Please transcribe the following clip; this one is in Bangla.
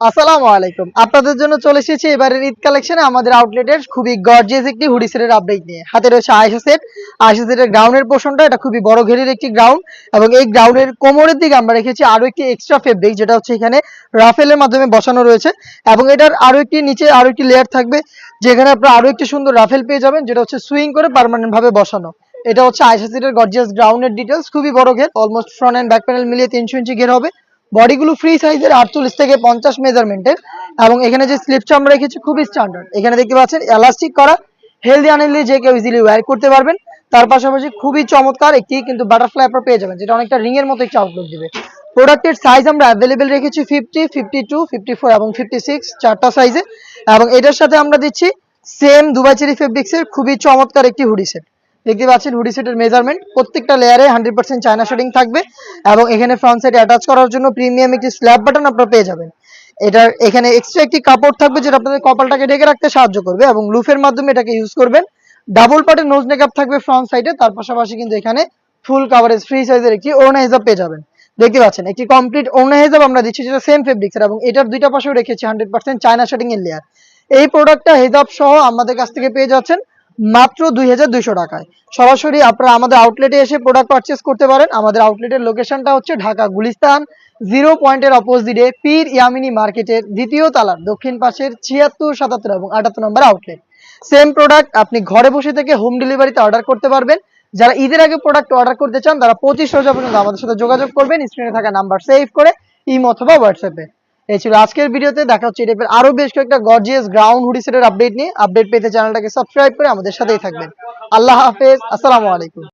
আসসালামু আলাইকুম। আপনাদের জন্য চলে এসেছি এবারের ঈদ কালেকশনে আমাদের আউটলেটের খুবই গর্জিয়াস একটি হুডি সেটের আপডেট নিয়ে। হাতে রয়েছে আয়সা সেট আয়সা সেটের গ্রাউন্ডের এটা খুবই বড় ঘেরের একটি গ্রাউন্ড এবং এই গ্রাউন্ডের কোমরের দিকে আমরা রেখেছি আরও একটি এক্সট্রা ফেব্রিক যেটা হচ্ছে এখানে রাফেলের মাধ্যমে বসানো রয়েছে। এবং এটার আরও একটি নিচে আরও একটি লেয়ার থাকবে, যেখানে আপনারা আরও একটি সুন্দর রাফেল পেয়ে যাবেন, যেটা হচ্ছে সুইং করে পার্মানেন্ট ভাবে বসানো। এটা হচ্ছে আয়সা সেটের গর্জিয়াস গ্রাউন্ডের ডিটেলস খুবই বড় ঘের। Almost front end back panel মিলিয়ে তিনশো ইঞ্চি ঘের হবে। বডিগুলো ফ্রি সাইজের আটচল্লিশ থেকে পঞ্চাশ মেজারমেন্টের এবং এখানে যে স্লিপটা আমরা রেখেছি খুবই স্ট্যান্ডার্ড এখানে দেখতে পাচ্ছেন এলাস্টিক করা হেলদি আনহেলদি যে কেউ ইজিলি ওয়্যার করতে পারবেন। তার পাশাপাশি খুবই চমৎকার একটি কিন্তু বাটারফ্লাই আপনারা পেয়ে যাবেন, যেটা অনেকটা রিং এর মতো একটি আউটলুক দিবে। প্রোডাক্টের সাইজ আমরা অ্যাভেলেবেল রেখেছি fifty fifty two fifty four এবং ফিফটি সিক্স চারটা সাইজে এবং এটার সাথে আমরা দিচ্ছি সেম দুবাই চেরি ফেব্রিক্সের খুবই চমৎকার একটি হুডি সেট দেখতে পাচ্ছেন হুডি সেটের মেজারমেন্ট প্রত্যেকটা লেয়ারে হান্ড্রেড পার্সেন্ট চায়না শেডিং থাকবে এবং এখানে ফ্রন্ট সাইডে অ্যাটাচ করার জন্য প্রিমিয়াম একটি স্ল্যাব বাটন আপনারা পেয়ে যাবেন। এটার এখানে এক্সট্রা একটি কাপড় থাকবে যেটা আপনাদের কপালটাকে ঢেকে রাখতে সাহায্য করবে এবং লুফের মাধ্যমে এটাকে ইউজ করবেন। ডাবল পার্টের নোজ মেকআপ থাকবে ফ্রন্ট সাইডে তার পাশাপাশি কিন্তু এখানে ফুল কাভারেজ ফ্রি সাইজের একটি ওড়না হিসাব পেয়ে যাবেন। দেখতে পাচ্ছেন, একটি কমপ্লিট ওড়না হিসাব আমরা দিচ্ছি যেটা সেম ফেব্রিক ফেব্রিক্সের এবং এটার দুইটা পাশেও রেখেছি হান্ড্রেড পার্সেন্ট চায়না শেডিং এর লেয়ার এই প্রোডাক্টটা হেজাব সহ আমাদের কাছ থেকে পেয়ে যাচ্ছেন। মাত্র দুই হাজার দুইশো টাকায়। সরাসরি আপনারা আমাদের আউটলেটে এসে প্রোডাক্ট পারচেস করতে পারেন। আমাদের আউটলেটের লোকেশনটা হচ্ছে ঢাকা গুলিস্তান জিরো পয়েন্টের অপোজিটে পীর ইয়ামিনী মার্কেটের দ্বিতীয় তালার দক্ষিণ পাশের ছিয়াত্তর, সাতাত্তর এবং আটাত্তর নম্বর আউটলেট সেম প্রোডাক্ট আপনি ঘরে বসে থেকে হোম ডেলিভারিতে অর্ডার করতে পারবেন। যারা ঈদের আগে প্রোডাক্ট অর্ডার করতে চান, তারা পঁচিশ রোজা পর্যন্ত আমাদের সাথে যোগাযোগ করবেন। স্ক্রিনে থাকা নাম্বার সেভ করে, ইমো অথবা হোয়াটসঅ্যাপে এই ছিল আজকের ভিডিওতে, দেখা হচ্ছে টাইপের আরও বেশ কয়েকটা গর্জিয়াস গ্রাউন্ড হুডি আপডেট নিয়ে। আপডেট পেতে চ্যানেলটাকে সাবস্ক্রাইব করে আমাদের সাথেই থাকবেন। আল্লাহ হাফেজ, আসসালামু আলাইকুম।